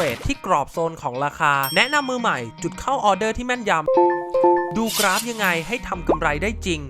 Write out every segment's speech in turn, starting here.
รดที่กรอบโซนของราคา แนะนำมือใหม่จุดเข้าออเดอร์ที่แม่นยำดูกราฟยังไงให้ทำกำไรได้จริง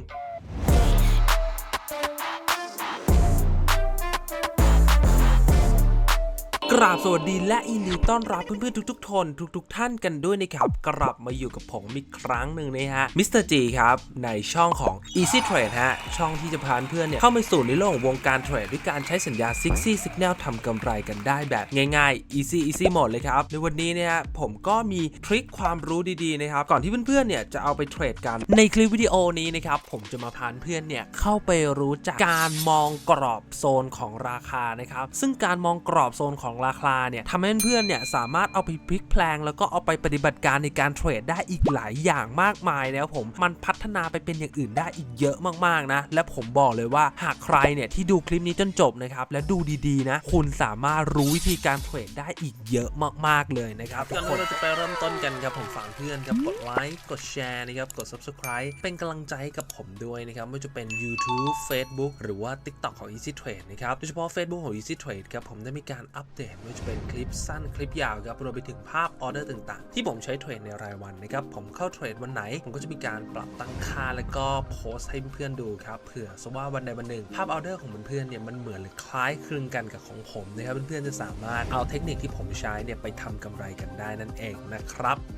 ราบสวัสดีและยินดีต้อนรับเพื่อนๆทุกๆทนทุก ๆ ท่านกันด้วยนะครับกลับมาอยู่กับผมอีกครั้งหนึ่งนะฮะมิสเตอร์จีครับในช่องของ Easy Trade ฮะช่องที่จะพาเพื่อนเนี่ยเข้าไปสู่ในโลกของวงการเทรดด้วยการใช้สัญญา Sixy Signal ทำกำไรกันได้แบบง่ายๆ easy easy หมดเลยครับ ในวันนี้เนี่ยผมก็มีทริคความรู้ดีๆนะครับก่อนที่เพื่อนๆเนี่ยจะเอาไปเทรดกันในคลิปวิดีโอนี้นะครับผมจะมาพาเพื่อนเนี่ยเข้าไปรู้จักการมองกรอบโซนของราคานะครับซึ่งการมองกรอบโซนของราคาเนี่ยทำให้เพื่อนๆเนี่ยสามารถเอาไปพลิกแพลง แล้วก็เอาไปปฏิบัติการในการเทรดได้อีกหลายอย่างมากมายนะครับผมมันพัฒนาไปเป็นอย่างอื่นได้อีกเยอะมากๆนะและผมบอกเลยว่าหากใครเนี่ยที่ดูคลิปนี้จนจบนะครับและดูดีๆนะ คุณสามารถรู้วิธีการเทรดได้อีกเยอะมากๆเลยนะครับก่อนที่เราจะไปเริ่มต้นกันครับผมฝากเพื่อนครับกดไลค์กดแชร์นะครับกด subscribe เป็นกำลังใจให้กับผมด้วยนะครับไม่ว่าจะเป็น YouTube Facebook หรือว่า TikTok ของ Easy Trade นะครับโดยเฉพาะ Facebook ของ Easy Trade ครับผมได้มีการอัปเดตไม่ว่าจะเป็นคลิปสั้นคลิปยาวครับรวมไปถึงภาพออเดอร์ต่างๆ ที่ผมใช้เทรดในรายวันนะครับผมเข้าเทรดวันไหน ผมก็จะมีการปรับตั้งค่าแล้วก็โพสต์ให้เพื่อนๆดูครับเผื่อสว่าวันใดวันหนึ่ง ภาพออเดอร์ของเพื่อนๆเนี่ยมันเหมือนหรือคล้ายคลึงกันกับของผมนะครับเพื่อนๆจะสามารถเอาเทคนิคที่ผมใช้เนี่ยไปทำกำไรกันได้นั่นเองนะครับ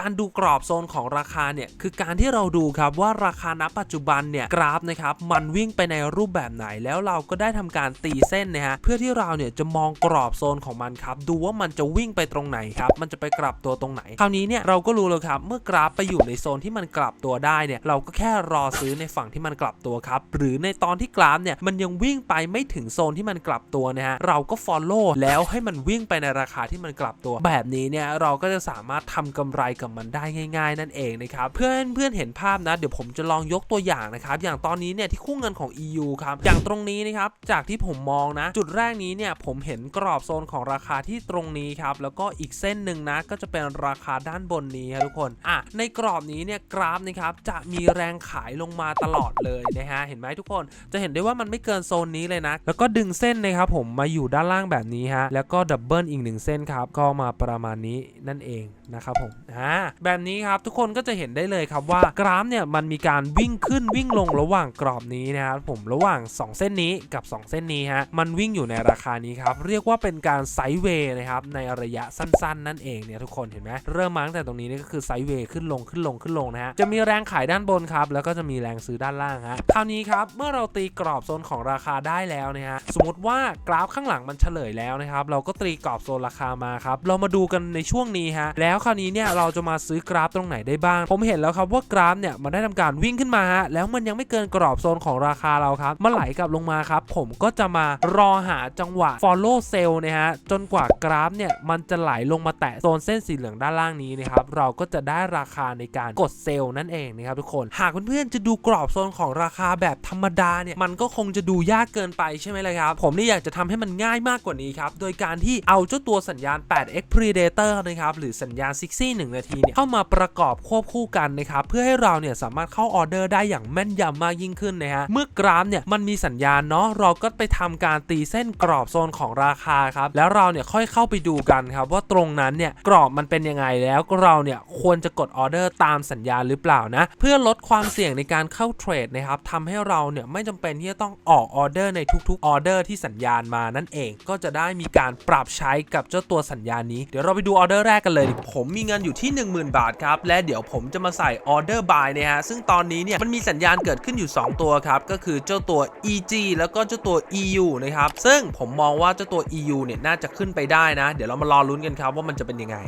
การดูกรอบโซนของราคาเนี่ยคือการที่เราดูครับว่าราคาณปัจจุบันเนี่ยกราฟนะครับมันวิ่งไปในรูปแบบไหนแล้วเราก็ได้ทำการตีเส้นนะฮะเพื่อที่เราเนี่ยจะมองกรอบโซนของมันครับดูว่ามันจะวิ่งไปตรงไหนครับมันจะไปกลับตัวตรงไหน คราวนี้เนี่ยเราก็รู้แล้วครับเมื่อกราฟไปอยู่ในโซนที่มันกลับตัวได้เนี่ยเราก็แค่รอซื้อในฝั่งที่มันกลับตัวครับหรือในตอนที่กราฟเนี่ยมันยังวิ่งไปไม่ถึงโซนที่มันกลับตัวนะฮะเราก็ follow แล้วให้มันวิ่งไปในราคาที่มันกลับตัว แบบนี้เนี่ยเราก็จะสามารถทำกำไรกับมันได้ง่าย ๆ นั่นเองนะครับเพื่อนเพื่อนเห็นภาพนะเดี๋ยวผมจะลองยกตัวอย่างนะครับอย่างตอนนี้เนี่ยที่คู่เงินของ EU ครับอย่างตรงนี้นะครับจากที่ผมมองนะ จุดแรกนี้เนี่ยผมเห็นกรอบโซนของราคาที่ตรงนี้ครับแล้วก็อีกเส้นหนึ่งนะก็จะเป็นราคาด้านบนนี้ครับทุกคนอะในกรอบนี้เนี่ยกราฟนะครับจะมีแรงขายลงมาตลอดเลยนะฮะเห็นไหมทุกคนจะเห็นได้ว่ามันไม่เกินโซนนี้เลยนะ แล้วก็ดึงเส้นนะครับผมมาอยู่ด้านล่างแบบนี้ฮะแล้วก็ดับเบิลอีกหนึ่งเส้นครับก็มาประมาณนี้นั่นเองนะครับผมอ่าแบบนี้ครับทุกคนก็จะเห็นได้เลยครับว่ากราฟเนี่ยมันมีการวิ่งขึ้นวิ่งลงระหว่างกรอบนี้นะครับผมระหว่าง 2 เส้นนี้กับ 2 เส้นนี้ฮะมันวิ่งอยู่ในราคานี้ครับเรียกว่าเป็นการไซด์เวย์นะครับในระยะสั้นๆ นั่นเองเนี่ยทุกคนเห็นไหมเริ่มมาตั้งแต่ตรงนี้นี่ก็คือไซด์เวย์ขึ้นลงขึ้นลงขึ้นลงนะฮะจะมีแรงขายด้านบนครับแล้วก็จะมีแรงซื้อด้านล่างฮะคราวนี้ครับเมื่อเราตีกรอบโซนของราคาได้แล้วนะฮะสมมติว่ากราฟข้างหลังมันเฉลยแล้วนะครับเราก็ตีกรอบโซนราคามาครับเรามาดูกันในช่วงนี้ฮะแล้วแล้วคราวนี้เนี่ยเราจะมาซื้อกราฟตรงไหนได้บ้าง ผมเห็นแล้วครับว่ากราฟเนี่ยมันได้ทำการวิ่งขึ้นมาฮะแล้วมันยังไม่เกินกรอบโซนของราคาเราครับมันไหลกลับลงมาครับ ผมก็จะมารอหาจังหวะ follow sell นะฮะจนกว่ากราฟเนี่ยมันจะไหลลงมาแตะโซนเส้นสีเหลืองด้านล่างนี้นะครับเราก็จะได้ราคาในการกดเซลล์นั่นเองนะครับทุกคนหากเพื่อนๆจะดูกรอบโซนของราคาแบบธรรมดาเนี่ยมันก็คงจะดูยากเกินไปใช่ไหมล่ะครับผมนี่อยากจะทำให้มันง่ายมากกว่านี้ครับโดยการที่เอาเจ้าตัวสัญญาณ 8x predator นะครับหรือสัญญาณ60 1นาทีเนี่ยเข้ามาประกอบควบคู่กันนะครับเพื่อให้เราเนี่ยสามารถเข้าออเดอร์ได้อย่างแม่นยำมากยิ่งขึ้นนะฮะเมื่อกราฟเนี่ยมันมีสัญญาณเนาะเราก็ไปทำการตีเส้นกรอบโซนของราคาครับแล้วเราเนี่ยค่อยเข้าไปดูกันครับว่าตรงนั้นเนี่ยกรอบมันเป็นยังไงแล้วเราเนี่ยควรจะกดออเดอร์ตามสัญญาณหรือเปล่านะเพื่อลดความเสี่ยงในการเข้าเทรดนะครับทำให้เราเนี่ยไม่จำเป็นที่จะต้องออกออเดอร์ในทุกๆออเดอร์ที่สัญญาณมานั่นเองก็จะได้มีการปรับใช้กับเจ้าตัวสัญญาณนี้ เดี๋ยวเราไปดูออเดอร์แรกกันเลยผมมีเงินอยู่ที่ 10,000 บาทครับ และเดี๋ยวผมจะมาใส่ออเดอร์บายนะฮะ ซึ่งตอนนี้เนี่ยมันมีสัญญาณเกิดขึ้นอยู่ 2 ตัวครับ ก็คือเจ้าตัว EG แล้วก็เจ้าตัว EU นะครับ ซึ่งผมมองว่าเจ้าตัว EU เนี่ยน่าจะขึ้นไปได้นะ เดี๋ยวเรามารอลุ้นกันครับว่ามันจะเป็นยังไง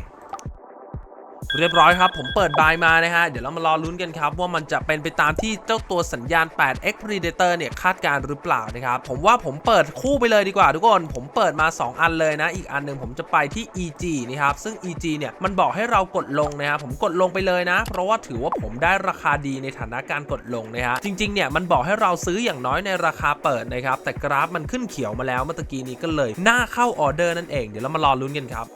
เรียบร้อยครับ ผมเปิดบายมานะฮะ เดี๋ยวเรามารอลุ้นกันครับ ว่ามันจะเป็นไปตามที่เจ้าตัวสัญญาณ 8x Predator เนี่ย คาดการ์หรือเปล่านะครับ ผมว่าผมเปิดคู่ไปเลยดีกว่าทุกคน ผมเปิดมา 2 อันเลยนะ อีกอันหนึ่งผมจะไปที่ EG นี่ครับ ซึ่ง EG เนี่ย มันบอกให้เรากดลงนะครับผมกดลงไปเลยนะ เพราะว่าถือว่าผมได้ราคาดีในฐานะการกดลงนะฮะจริงๆเนี่ยมันบอกให้เราซื้ออย่างน้อยในราคาเปิดนะครับแต่กราฟมันขึ้นเขียวมาแล้วเมื่อตะกี้นี้ก็เลย หน่าเข้าออเดอร์นั่นเองเดี๋ยวเรามารอลุ้นกันครับ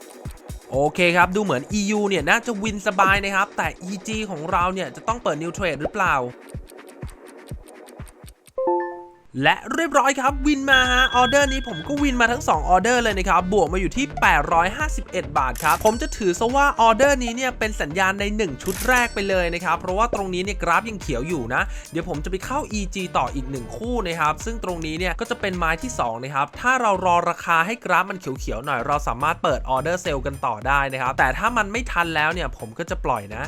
โอเคครับ ดูเหมือน EU เนี่ยน่าจะวินสบายนะครับ แต่ EG ของเราเนี่ยจะต้องเปิดนิวเทรดหรือเปล่า และเรียบร้อยครับวินมาฮะออเดอร์นี้ผมก็วินมาทั้ง 2 ออเดอร์เลยนะครับ บวกมาอยู่ที่ 851 บาทครับ ผมจะถือซะว่าออเดอร์นี้เนี่ยเป็นสัญญาณใน 1 ชุดแรกไปเลยนะครับ เพราะว่าตรงนี้เนี่ยกราฟยังเขียวอยู่นะ เดี๋ยวผมจะไปเข้า EG ต่ออีก 1 คู่นะครับ ซึ่งตรงนี้เนี่ยก็จะเป็นไม้ที่ 2 นะครับ ถ้าเรารอราคาให้กราฟมันเขียวๆหน่อย เราสามารถเปิดออเดอร์เซลล์กันต่อได้นะครับแต่ถ้ามันไม่ทันแล้วเนี่ยผมก็จะปล่อยนะ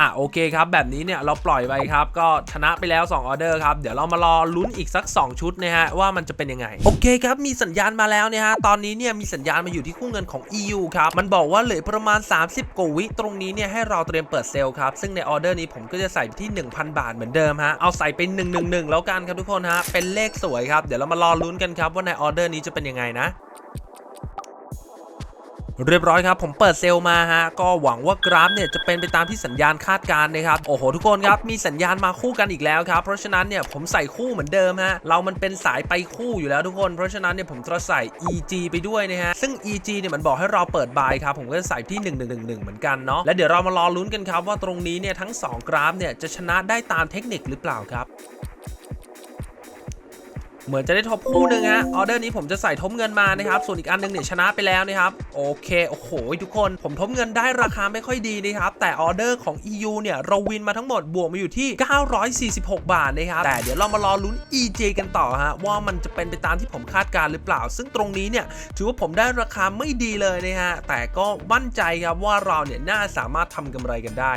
อะโอเคครับแบบนี้เนี่ยเราปล่อยไปครับก็ชนะไปแล้ว 2 ออเดอร์ครับเดี๋ยวเรามารอลุ้นอีกสัก 2 ชุดนะฮะว่ามันจะเป็นยังไง โอเคครับมีสัญญาณมาแล้วเนี่ยฮะตอนนี้เนี่ยมีสัญญาณมาอยู่ที่คู่เงินของ EU ครับมันบอกว่าเหลือประมาณ 30กว่าวิตรงนี้เนี่ยให้เราเตรียมเปิดเซลล์ครับซึ่งในออเดอร์นี้ผมก็จะใส่ที่ 1,000 บาทเหมือนเดิมฮะเอาใส่เป็น111 แล้วกันครับทุกคนฮะเป็นเลขสวยครับเดี๋ยวเรามารอลุ้นกันครับว่าในออเดอร์นี้จะเป็นยังไงนะ เรียบร้อยครับ ผมเปิดเซลล์มาฮะ ก็หวังว่ากราฟเนี่ยจะเป็นไปตามที่สัญญาณคาดการณ์นะครับ โอ้โห ทุกคนครับ มีสัญญาณมาคู่กันอีกแล้วครับ เพราะฉะนั้นเนี่ยผมใส่คู่เหมือนเดิมฮะ เรามันเป็นสายไปคู่อยู่แล้วทุกคน เพราะฉะนั้นเนี่ยผมจะใส่ EG ไปด้วยนะฮะ ซึ่ง EG เนี่ยมันบอกให้เราเปิดบายครับ ผมก็จะใส่ที่ 1111 เหมือนกันเนาะ และเดี๋ยวเรามารอลุ้นกันครับว่าตรงนี้เนี่ยทั้งสองกราฟเนี่ยจะชนะได้ตามเทคนิคหรือเปล่าครับ เหมือนจะได้ทบคู่หนึ่งฮะออเดอร์นี้ผมจะใส่ทบเงินมานะครับส่วนอีกอันนึงเนี่ยชนะไปแล้วนะครับโอเคโอ้โหทุกคนผมทบเงินได้ราคาไม่ค่อยดีนะครับแต่ออเดอร์ของ EU เนี่ยเราวินมาทั้งหมดบวกมาอยู่ที่ 946 บาทนะครับแต่เดี๋ยวเรามารอลุ้น EJ กันต่อฮะว่ามันจะเป็นไปตามที่ผมคาดการหรือเปล่า ซึ่งตรงนี้เนี่ยถือว่าผมได้ราคาไม่ดีเลยนะฮะแต่ก็มั่นใจครับว่าเราเนี่ยน่าสามารถทำกำไรกันได้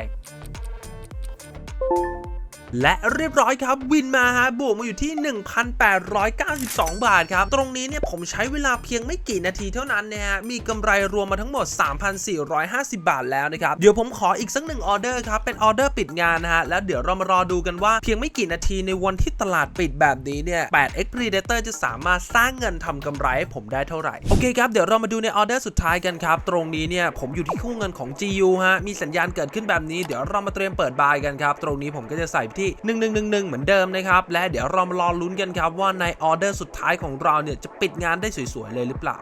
และเรียบร้อยครับวินมาฮะบวกมาอยู่ที่ 1,892 บาทครับ ตรงนี้เนี่ยผมใช้เวลาเพียงไม่กี่นาทีเท่านั้นนะฮะมีกำไรรวมมาทั้งหมด 3,450 บาทแล้วนะครับ เดี๋ยวผมขออีกสักหนึ่งออเดอร์ครับ เป็นออเดอร์ปิดงานนะฮะ แล้วเดี๋ยวเรามารอดูกันว่าเพียงไม่กี่นาทีในวันที่ตลาดปิดแบบนี้เนี่ย 8x Predator จะสามารถสร้างเงินทำกำไรให้ผมได้เท่าไหร่ โอเคครับ เดี๋ยวเรามาดูในออเดอร์สุดท้ายกันครับ ตรงนี้เนี่ยผมอยู่ที่คู่เงินของ GU ฮะ มีสัญญาณเกิดขึ้นแบบนี้ เดี๋ยวเรามาเตรียมเปิดบายกันครับ ตรงนี้ผมก็จะใส่ที่1111 เหมือนเดิมนะครับ และเดี๋ยวเรามารอลุ้นกันครับว่าในออเดอร์สุดท้ายของเราเนี่ยจะปิดงานได้สวยๆเลยหรือเปล่า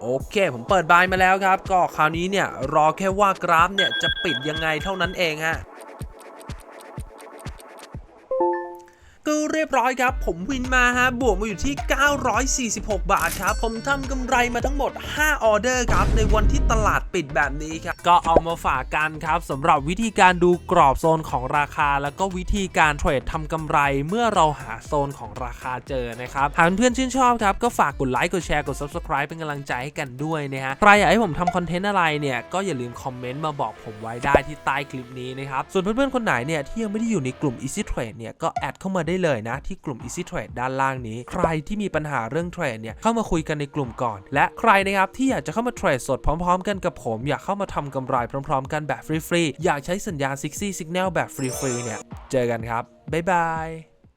โอเค ผมเปิดบายมาแล้วครับ ก็คราวนี้เนี่ย รอแค่ว่ากราฟเนี่ย จะปิดยังไงเท่านั้นเองฮะ ก็เรียบร้อยครับ ผมวินมาฮะบวกมาอยู่ที่ 946 บาทครับ ผมทำกำไรมาทั้งหมด 5 ออเดอร์ครับ ในวันที่ตลาดปิดแบบนี้ครับ ก็เอามาฝากกันครับสำหรับวิธีการดูกรอบโซนของราคา แล้วก็วิธีการเทรดทำกำไรเมื่อเราหาโซนของราคาเจอนะครับหากเพื่อนๆชื่นชอบครับก็ฝากกดไลค์กดแชร์กด subscribe เป็นกำลังใจให้กันด้วยนะฮะใครอยากให้ผมทำคอนเทนต์อะไรเนี่ยก็อย่าลืมคอมเมนต์มาบอกผมไว้ได้ที่ใต้คลิปนี้นะครับส่วนเพื่อนๆคนไหนเนี่ยที่ยังไม่ได้อยู่ในกลุ่ม Easy Trade เนี่ยก็แอดเข้ามาได้เลยนะ ที่กลุ่ม Easy Trade ด้านล่างนี้ ใครที่มีปัญหาเรื่องเทรดเนี่ยเข้ามาคุยกันในกลุ่มก่อน และใครนะครับที่อยากจะเข้ามาเทรดสดพร้อม ๆ กันกับผม อยากเข้ามาทำกำไรพร้อม ๆ กันแบบฟรีๆอยากใช้สัญญาณ Sixty Signal แบบฟรีๆเนี่ยเจอกันครับบ๊ายบาย